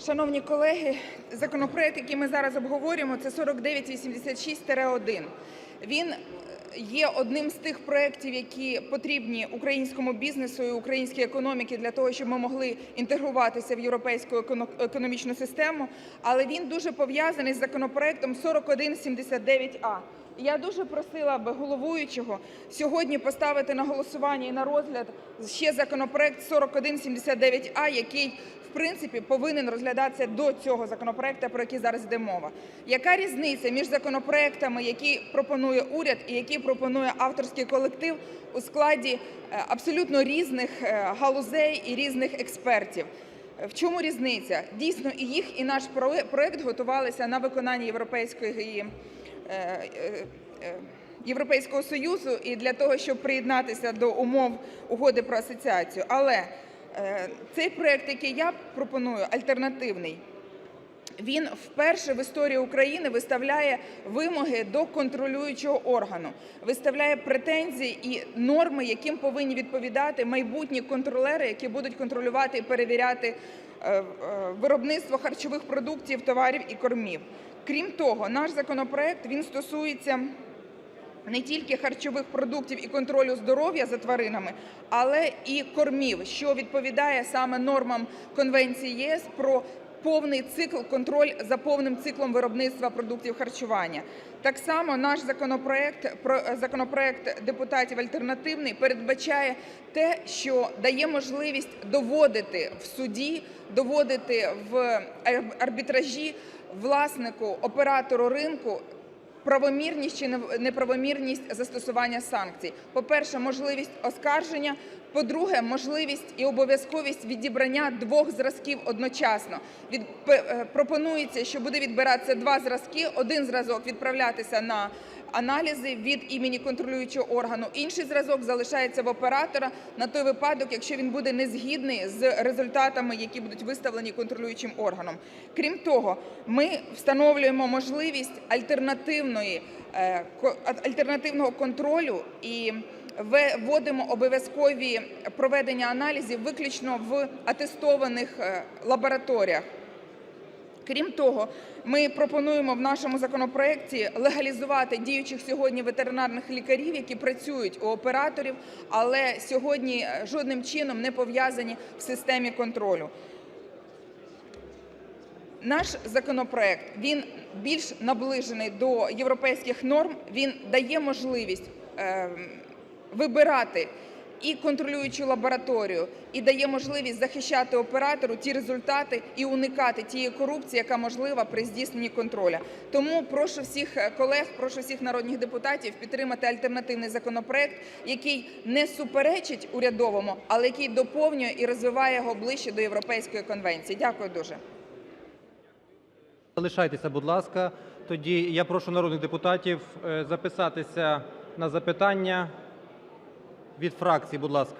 Шановні колеги, законопроект, який ми зараз обговорюємо, це 4986-1. Він е, є одним з тих проєктів, які потрібні українському бізнесу і українській економіці для того, щоб ми могли інтегруватися в європейську еконо- економічну систему, але він дуже пов'язаний з законопроектом 4179а. Я дуже просила би головуючого сьогодні поставити на голосування і на розгляд ще законопроект 4179а, який в принципі повинен розглядатися до цього законопроекту, про який зараз йде мова. Яка різниця між законопроектами, які пропонує уряд і які пропонує авторський колектив у складі е, абсолютно різних е, галузей і різних експертів? В чому різниця? Дійсно, і їх, і наш проект готувалися на виконання європейської Європейського Союзу і для того, щоб приєднатися до умов угоди про асоціацію. Але е, цей проект, який я пропоную, альтернативний, він вперше в історії України виставляє вимоги до контролюючого органу, виставляє претензії і норми, яким повинні відповідати майбутні контролери, які будуть контролювати і перевіряти е, е, виробництво харчових продуктів, товарів і кормів. Крім того, наш законопроект він стосується не тільки харчових продуктів і контролю здоров'я за тваринами, але і кормів, що відповідає саме нормам Конвенції ЄС про повний цикл, контроль за повним циклом виробництва продуктів харчування. Так само наш законопроект, про- законопроект депутатів альтернативний передбачає те, що дає можливість доводити в суді, доводити в арбітражі власнику, оператору ринку правомірність чи неправомірність застосування санкцій. По-перше, можливість оскарження. По-друге, можливість і обов'язковість відібрання двох зразків одночасно. Від е, пропонується, що буде відбиратися два зразки. Один зразок відправлятися на аналізи від імені контролюючого органу. Інший зразок залишається в оператора на той випадок, якщо він буде незгідний з результатами, які будуть виставлені контролюючим органом. Крім того, ми встановлюємо можливість альтернативної е, альтернативного контролю і вводимо обов'язкові проведення аналізів виключно в атестованих е, лабораторіях. Крім того, ми пропонуємо в нашому законопроекті легалізувати діючих сьогодні ветеринарних лікарів, які працюють у операторів, але сьогодні е, жодним чином не пов'язані в системі контролю. Наш законопроект він більш наближений до європейських норм. Він дає можливість е, вибирати і контролюючу лабораторію, і дає можливість захищати оператору ті результати і уникати тієї корупції, яка можлива при здійсненні контроля. Тому прошу всіх е, колег, прошу всіх народних депутатів підтримати альтернативний законопроект, який не суперечить урядовому, але який доповнює і розвиває його ближче до Європейської конвенції. Дякую дуже. Залишайтеся, будь ласка. Тоді я прошу народних депутатів е, записатися на запитання від фракцій, будь ласка.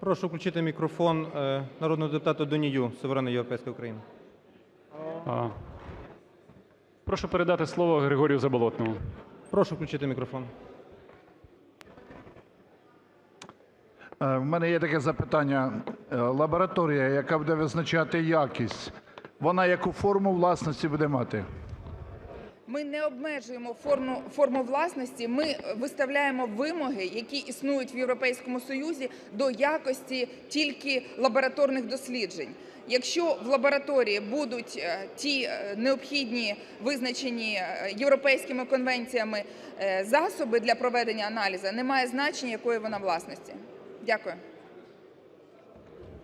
Прошу включити мікрофон е, народному депутату Донію, Суверенної Європейської України. Прошу передати слово Григорію Заболотному. Прошу включити мікрофон. В мене є таке запитання. Е, Лабораторія, яка буде визначати якість, вона яку форму власності буде мати? Ми не обмежуємо форму, форму власності. Ми виставляємо вимоги, які існують в Європейському Союзі до якості тільки лабораторних досліджень. Якщо в лабораторії будуть е, ті е, необхідні визначені е, європейськими конвенціями е, засоби для проведення аналізу, немає значення, якої вона власності. Дякую.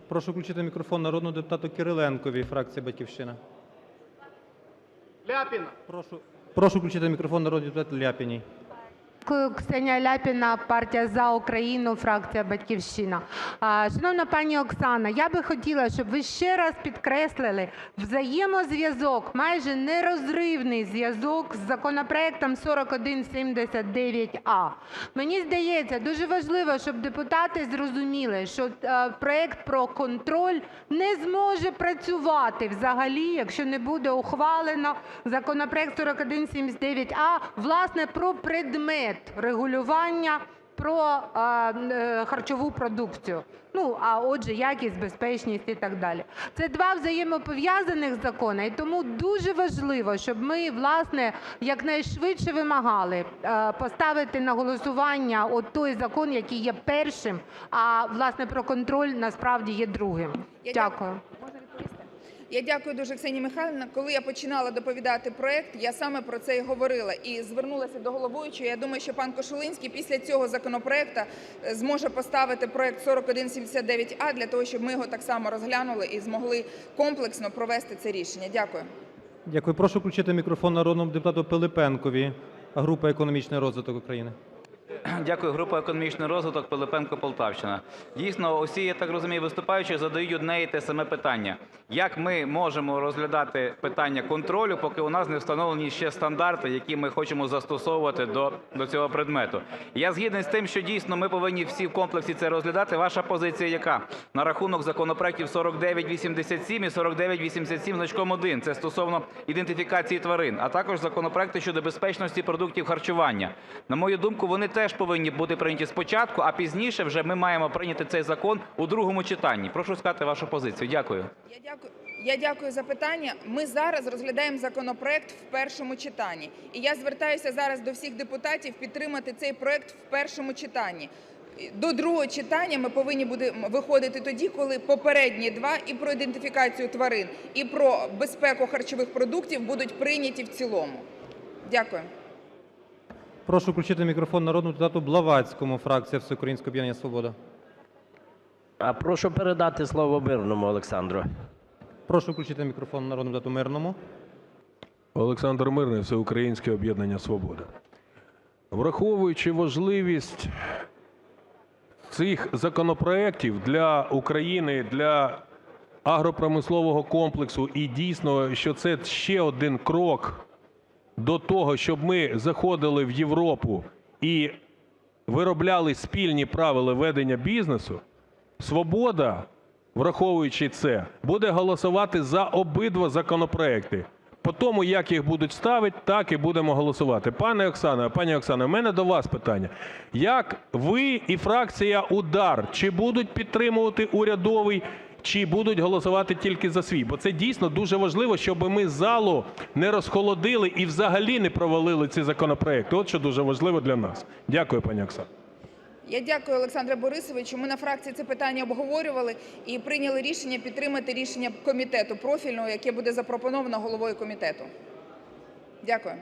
Прошу включити мікрофон народному депутату Кириленкові, фракція Батьківщина. Ляпіна. Прошу, прошу включити мікрофон народному депутату Ляпіній. Ксенія Ляпіна, партія «За Україну», фракція «Батьківщина». Шановна пані Оксана, я би хотіла, щоб ви ще раз підкреслили взаємозв'язок, майже нерозривний зв'язок з законопроектом 4179а. Мені здається, дуже важливо, щоб депутати зрозуміли, що е, проект про контроль не зможе працювати взагалі, якщо не буде ухвалено законопроект 4179а, власне, про предмет регулювання про е, харчову продукцію. Ну, а отже, якість, безпечність і так далі. Це два взаємопов'язаних закони, і тому дуже важливо, щоб ми, власне, якнайшвидше вимагали е, поставити на голосування от той закон, який є першим, а, власне, про контроль насправді є другим. Дякую. Я дякую дуже Ксенії Михайлівна. Коли я починала доповідати проект, я саме про це і говорила і звернулася до головуючої. Я думаю, що пан Кошулинський після цього законопроекту е, зможе поставити проект 4179а для того, щоб ми його так само розглянули і змогли комплексно провести це рішення. Дякую. Дякую. Прошу включити мікрофон народному депутату Пилипенкові, група економічний розвиток України. Дякую. Група економічний розвиток Пилипенко Полтавщина. Дійсно, усі, я так розумію, виступаючі задають одне і те саме питання: як ми можемо розглядати питання контролю, поки у нас не встановлені ще стандарти, які ми хочемо застосовувати до, до цього предмету? Я згідний з тим, що дійсно ми повинні всі в комплексі це розглядати. Ваша позиція яка на рахунок законопроектів 4987 і 4987 значком 1? Це стосовно ідентифікації тварин, а також законопроекти щодо безпечності продуктів харчування. На мою думку, вони теж повинні бути прийняті спочатку, а пізніше вже ми маємо прийняти цей закон у другому читанні. Прошу сказати вашу позицію. Дякую. Я дякую. Я дякую за питання. Ми зараз розглядаємо законопроект в першому читанні, і я звертаюся зараз до всіх депутатів підтримати цей проект в першому читанні. До другого читання ми повинні будемо виходити тоді, коли попередні два і про ідентифікацію тварин, і про безпеку харчових продуктів будуть прийняті в цілому. Дякую. Прошу включити мікрофон народному депутату Блаватському, фракція Всеукраїнське об'єднання «Свобода». А прошу передати слово Мирному Олександру. Прошу включити мікрофон народному депутату Мирному. Олександр Мирний, Всеукраїнське об'єднання Свобода. Враховуючи важливість цих законопроєктів для України, для агропромислового комплексу, і дійсно, що це ще один крок до того, щоб ми заходили в Європу і виробляли спільні правила ведення бізнесу, Свобода, враховуючи це, буде голосувати за обидва законопроекти. По тому, як їх будуть ставити, так і будемо голосувати. Пане Оксано, пані Оксано, у мене до вас питання. Як ви і фракція УДАР, чи будуть підтримувати урядовий, чи будуть голосувати тільки за свій? Бо це дійсно дуже важливо, щоб ми залу не розхолодили і взагалі не провалили ці законопроекти. От що дуже важливо для нас. Дякую, пані Оксано. Я дякую, Олександре Борисовичу. Ми на фракції це питання обговорювали і прийняли рішення підтримати рішення комітету профільного, яке буде запропоновано головою комітету. Дякую.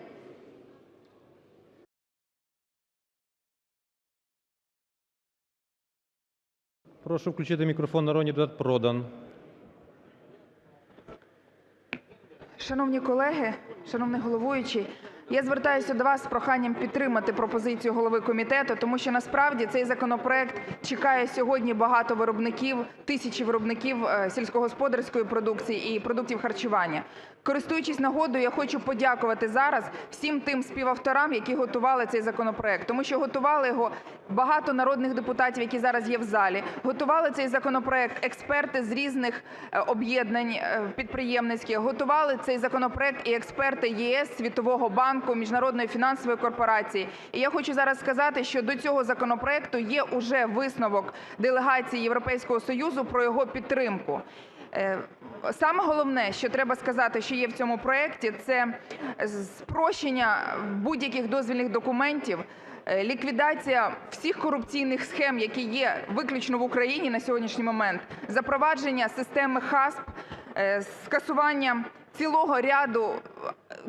Прошу включити мікрофон народний депутат Продан. Шановні колеги, шановний головуючий, я звертаюся до вас з проханням підтримати пропозицію голови комітету, тому що насправді цей законопроект чекає сьогодні багато виробників, тисячі виробників е, сільськогосподарської продукції і продуктів харчування. Користуючись нагодою, я хочу подякувати зараз всім тим співавторам, які готували цей законопроект, тому що готували його багато народних депутатів, які зараз є в залі. Готували цей законопроект експерти з різних е, об'єднань е, підприємницьких. Готували цей законопроект і експерти ЄС, Світового банку, Міжнародної фінансової корпорації. І я хочу зараз сказати, що до цього законопроекту є уже висновок делегації Європейського Союзу про його підтримку. Е, Саме головне, що треба сказати, що є в цьому проекті, це спрощення будь-яких дозвільних документів, е, ліквідація всіх корупційних схем, які є виключно в Україні на сьогоднішній момент, запровадження системи ХАСП, е, скасування цілого ряду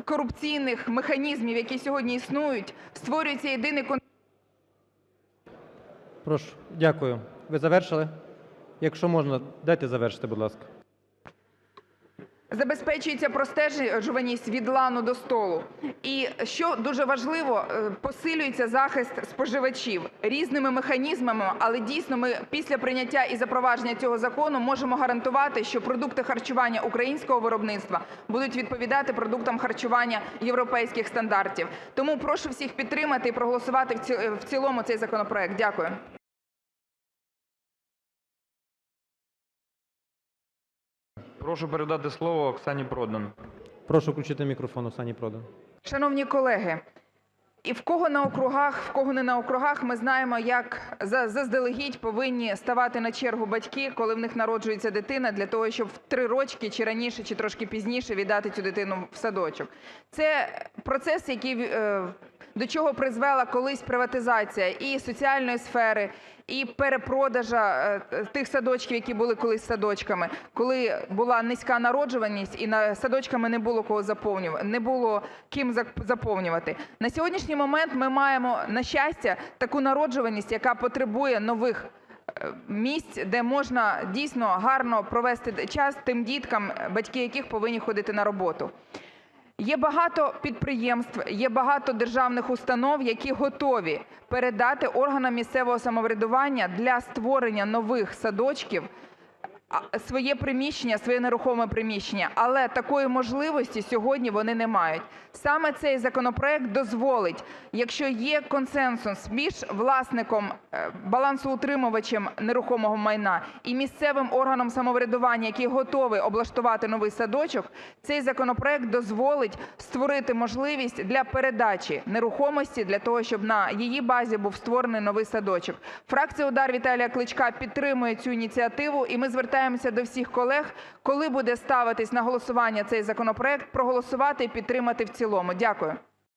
корупційних механізмів, які сьогодні існують, створюється єдиний. Прошу. Дякую. Ви завершили? Якщо можна, дайте завершити, будь ласка. Забезпечується простежуваність від лану до столу. І що дуже важливо, е, посилюється захист споживачів різними механізмами, але дійсно ми після прийняття і запровадження цього закону можемо гарантувати, що продукти харчування українського виробництва будуть відповідати продуктам харчування європейських стандартів. Тому прошу всіх підтримати і проголосувати в ці- в цілому цей законопроект. Дякую. Прошу передати слово Оксані Продан. Прошу включити мікрофон Оксані Продан. Шановні колеги, і в кого на округах, в кого не на округах, ми знаємо, як за- заздалегідь повинні ставати на чергу батьки, коли в них народжується дитина, для того, щоб в три рочки чи раніше, чи трошки пізніше віддати цю дитину в садочок. Це процес, який е, до чого призвела колись приватизація і соціальної сфери, і перепродажа е, тих садочків, які були колись садочками, коли була низька народжуваність і садочками не було кого заповнювати, не було ким заповнювати. На сьогоднішній момент ми маємо, на щастя, таку народжуваність, яка потребує нових е, місць, де можна дійсно гарно провести час тим діткам, батьки яких повинні ходити на роботу. Є багато підприємств, є багато державних установ, які готові передати органам місцевого самоврядування для створення нових садочків своє приміщення, своє нерухоме приміщення, але такої можливості сьогодні вони не мають. Саме цей законопроект дозволить, якщо є консенсус між власником, е, балансоутримувачем нерухомого майна і місцевим органом самоврядування, який готовий облаштувати новий садочок, цей законопроект дозволить створити можливість для передачі нерухомості для того, щоб на її базі був створений новий садочок. Фракція "УДАР" Віталія Кличка підтримує цю ініціативу, і ми звертаємося до всіх колег, коли буде ставитись на голосування цей законопроект, проголосувати і підтримати в цілому. Дякую.